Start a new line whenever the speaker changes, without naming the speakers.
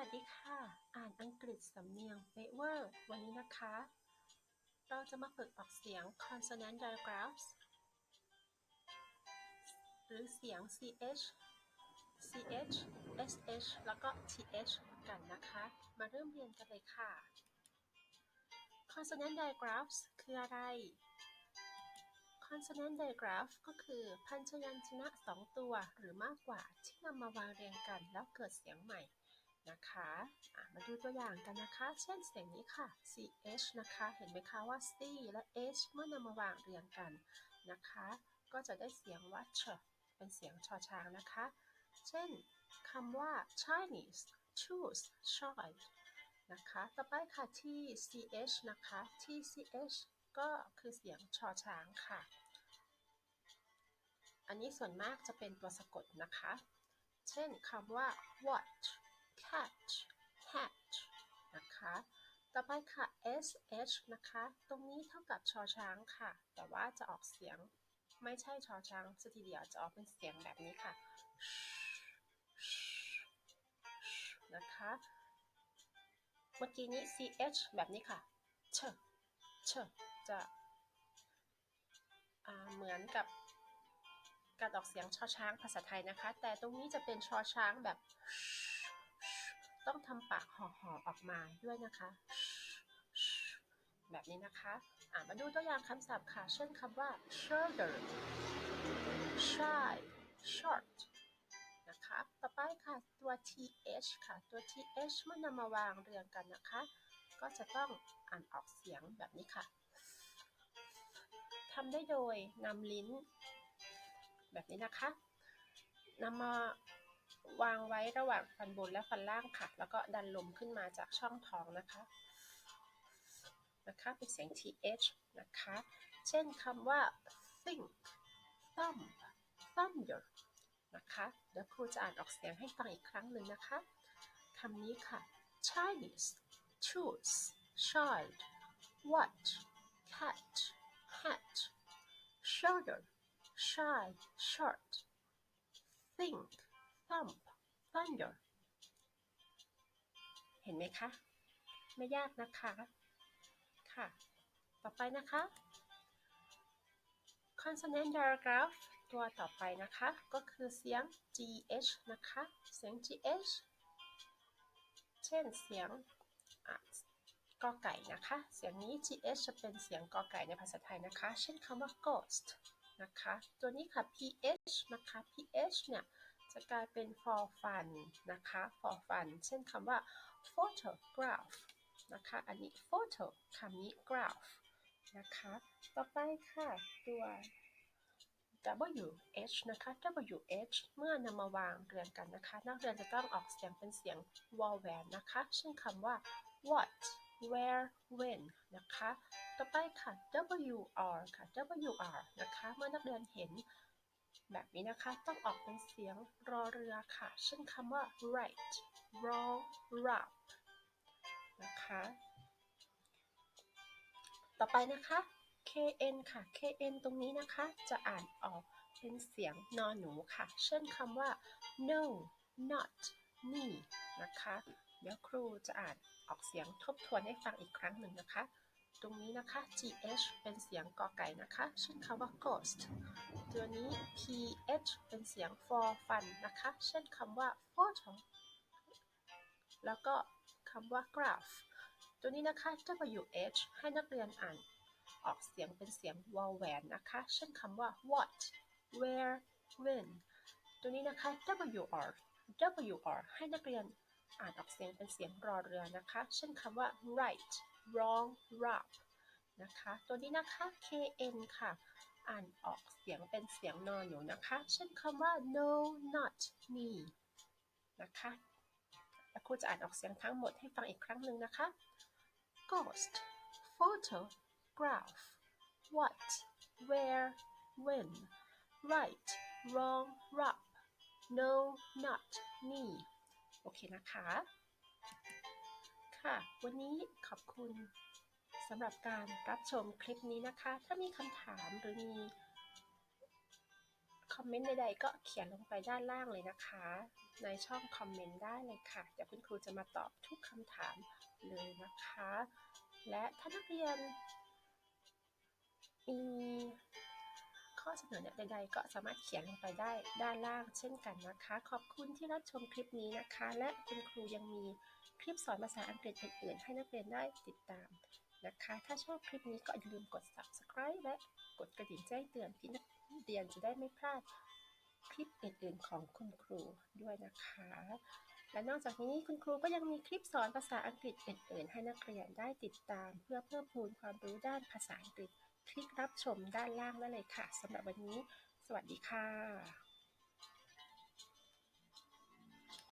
วัสดีค่ะ อ่านอังกฤษสำเนียงเป๊ะเวอร์ วันนี้นะคะ เราจะมาฝึกออกเสียง consonant digraphs หรือเสียง ch ch sh แล้วก็ th กันนะคะ มาเริ่มเรียนกันเลยค่ะ consonant digraphs คืออะไร consonant digraph ก็คือพันชยัญชนะสองตัวหรือมากกว่าที่นำมาวางเรียงกันแล้วเกิดเสียงใหม่ นะคะะมาดูตัวอย่างกันนะคะ เช่นเสียงนี้ค่ะ ch นะคะ เห็นไหมคะว่า c และ h เมื่อนำมาวางเรียงกันนะคะ ก็จะได้เสียงว่า ch เป็นเสียงชอช้างนะคะ เช่นคำว่า Chinese choose child นะคะ ต่อไปค่ะ tch นะคะ tch ก็คือเสียงชอช้างค่ะ อันนี้ส่วนมากจะเป็นตัวสะกดนะคะ เช่นคำว่า watch catch hatch นะคะ ต่อไปค่ะ sh นะคะ ตรงนี้เท่ากับชอช้างค่ะ แต่ว่าจะออกเสียงไม่ใช่ชอช้างสทีเดียวจะออกเป็นเสียงแบบนี้ค่ะ นะคะ เมื่อกี้นี้ ch แบบนี้ค่ะ เชเชจะเหมือนกับการออกเสียงชอช้างภาษาไทยนะคะ แต่ตรงนี้จะเป็นชอช้างแบบ ต้องทำปากห่อๆออกมาด้วยนะคะ แบบนี้นะคะะมาดูตัวอย่างคำศัพท์ค่ะ เช่นคำว่า shoulder shy short นะคะ ต่อไปค่ะตัว th ค่ะ ตัว th เมื่อนำมาวางเรียงกันนะคะ ก็จะต้องอ่านออกเสียงแบบนี้ค่ะทำได้โดยนำลิ้น แบบนี้นะคะนำมา วางไว้ระหว่างฟันบนและฟันล่างค่ะ แล้วก็ดันลมขึ้นมาจากช่องท้องนะคะนะคะเป็นเสียง th นะคะ เช่นคำว่า think thumb thunder นะคะเดี๋ยวครูจะอ่านออกเสียงให้ฟังอีกครั้งหนึ่งนะคะคำนี้ค่ะ Chinese choose child watch catch hatch shoulder shy short think thump thunder เห็นไหมคะ ไม่ยากนะคะ ค่ะ ต่อไปนะคะ consonant digraph ตัวต่อไปนะคะ ก็คือเสียง gh นะคะ เสียง gh เช่นเสียงกอไก่นะคะ เสียงนี้ gh จะเป็นเสียงกอไก่ในภาษาไทยนะคะ เช่นคำว่า ghost นะคะ ตัวนี้ค่ะ ph นะคะ ph เนี่ย จะกลายเป็น for fun นะคะ for fun เช่นคำว่า photograph นะคะ อันนี้ photo คำนี้ graph นะคะ ต่อไปค่ะ ตัว wh นะคะ wh เมื่อนำมาวางเรียงกันนะคะ นักเรียนจะต้องออกเสียงเป็นเสียง วอลแวนนะคะ เช่นคำว่า what where when นะคะ ต่อไปค่ะ wr ค่ะ wr นะคะ เมื่อนักเรียนเห็น แบบนี้นะคะ ต้องออกเป็นเสียงรอเรือค่ะ เช่นคำว่า right wrong rap นะคะ ต่อไปนะคะ kn ค่ะ kn ตรงนี้นะคะ จะอ่านออกเป็นเสียงนอนหนูค่ะ เช่นคำว่า no not me นะคะ เดี๋ยวครูจะอ่านออกเสียงทบทวนให้ฟังอีกครั้งหนึ่งนะคะ ตรงนี้นะคะ gh เป็นเสียงกอไก่นะคะ เช่นคำว่า ghost ตัวนี้ ph เป็นเสียง for fun นะคะ เช่นคำว่า photo แล้วก็คำว่า graph ตัวนี้นะคะ wh ให้นักเรียนอ่านออกเสียงเป็นเสียงวอลแวนนะคะ เช่นคำว่า what where when ตัวนี้นะคะ wr wr ให้นักเรียนอ่านออกเสียงเป็นเสียงรอเรือนะคะ เช่นคำว่า right wrong rap นะคะ ตัวนี้นะคะ kn ค่ะ อ่านออกเสียงเป็นเสียงนอนอยู่นะคะ เช่นคำว่า no not me นะคะและครูจะอ่านออกเสียงทั้งหมดให้ฟังอีกครั้งหนึ่งนะคะ ghost photo graph what where when right wrong rap no not me โอเคนะคะ ค่ะ วันนี้ขอบคุณสำหรับการรับชมคลิปนี้นะคะ ถ้ามีคำถามหรือมีคอมเมนต์ใดๆก็เขียนลงไปด้านล่างเลยนะคะ ในช่องคอมเมนต์ได้เลยค่ะเดี๋ยวคุณครูจะมาตอบทุกคำถามเลยนะคะ และถ้านักเรียนมี ข้อเสนอแนะใดๆก็สามารถเขียนลงไปได้ด้านล่างเช่นกันนะคะ ขอบคุณที่รับชมคลิปนี้นะคะ และคุณครูยังมีคลิปสอนภาษาอังกฤษอื่นๆ ให้นักเรียนได้ติดตามนะคะ ถ้าชอบคลิปนี้ก็อย่าลืมกด subscribe และกดกระดิ่งแจ้งเตือนที่นักเรียนจะได้ไม่พลาดคลิปอื่นๆ ของคุณครูด้วยนะคะ และนอกจากนี้คุณครูก็ยังมีคลิปสอนภาษาอังกฤษอื่นๆ ให้นักเรียนได้ติดตาม เพื่อเพิ่มพูนความรู้ด้านภาษาอังกฤษ คลิกรับชมด้านล่างได้เลยค่ะสำหรับวันนี้ สวัสดีค่ะ